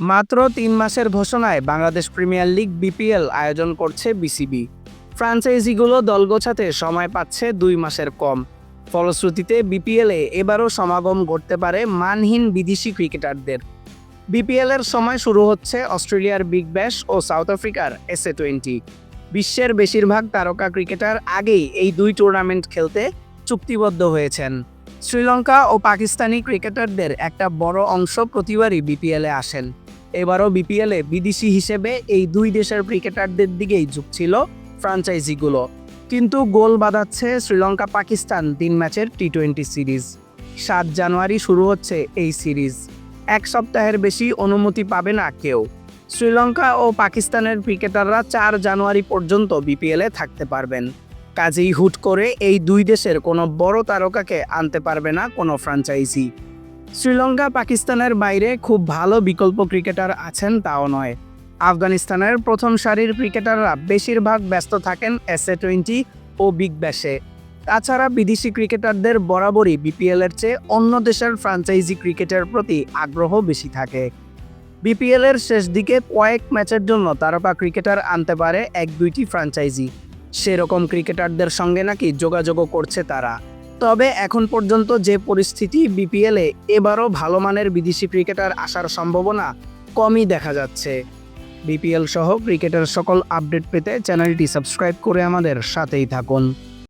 মাত্র তিন মাসের ঘোষণায় বাংলাদেশ প্রিমিয়ার লিগ বিপিএল আয়োজন করছে বিসিবি। ফ্রাঞ্চাইজিগুলো দল গোছাতে সময় পাচ্ছে দুই মাসের কম। ফলশ্রুতিতে বিপিএলে এবারও সমাগম ঘটতে পারে মানহীন বিদেশি ক্রিকেটারদের। বিপিএলের সময় শুরু হচ্ছে অস্ট্রেলিয়ার বিগ ব্যাশ ও সাউথ আফ্রিকার এসএ টোয়েন্টি। বিশ্বের বেশিরভাগ তারকা ক্রিকেটার আগেই এই দুই টুর্নামেন্ট খেলতে চুক্তিবদ্ধ হয়েছেন। শ্রীলঙ্কা ও পাকিস্তানি ক্রিকেটারদের একটা বড় অংশ প্রতিবারই বিপিএলে আসেন। এবারও বিপিএলে বিদেশি হিসেবে এই দুই দেশের ক্রিকেটারদের দিকেই ঝুঁকছিল ফ্রাঞ্চাইজিগুলো। কিন্তু গোল বাঁধাচ্ছে শ্রীলঙ্কা পাকিস্তান তিন ম্যাচের টি টোয়েন্টি সিরিজ। সাত জানুয়ারি শুরু হচ্ছে এই সিরিজ। এক সপ্তাহের বেশি অনুমতি পাবে না কেউ। শ্রীলঙ্কা ও পাকিস্তানের ক্রিকেটাররা চার জানুয়ারি পর্যন্ত বিপিএলে থাকতে পারবেন। কাজেই হুট করে এই দুই দেশের কোনো বড় তারকাকে আনতে পারবে না কোনো ফ্রাঞ্চাইজি। শ্রীলঙ্কা পাকিস্তানের বাইরে খুব ভালো বিকল্প ক্রিকেটার আছেন তাও নয়। আফগানিস্তানের প্রথম সারির ক্রিকেটাররা বেশিরভাগ ব্যস্ত থাকেন এসএ টোয়েন্টি ও বিগ ব্যাশে। তাছাড়া বিদেশি ক্রিকেটারদের বরাবরই বিপিএলের চেয়ে অন্য দেশের ফ্রাঞ্চাইজি ক্রিকেটের প্রতি আগ্রহ বেশি থাকে। বিপিএলের শেষ দিকে কয়েক ম্যাচের জন্য তারকা ক্রিকেটার আনতে পারে এক দুইটি ফ্রাঞ্চাইজি। সেরকম ক্রিকেটারদের সঙ্গে নাকি যোগাযোগও করছে তারা। তবে এখন পর্যন্ত যে পরিস্থিতি বিপিএলে এবারও ভালো মানের বিদেশি ক্রিকেটার আসার সম্ভাবনা কমই দেখা যাচ্ছে। বিপিএল সহ ক্রিকেটের সকল আপডেট পেতে চ্যানেলটি সাবস্ক্রাইব করে আমাদের সাথেই থাকুন।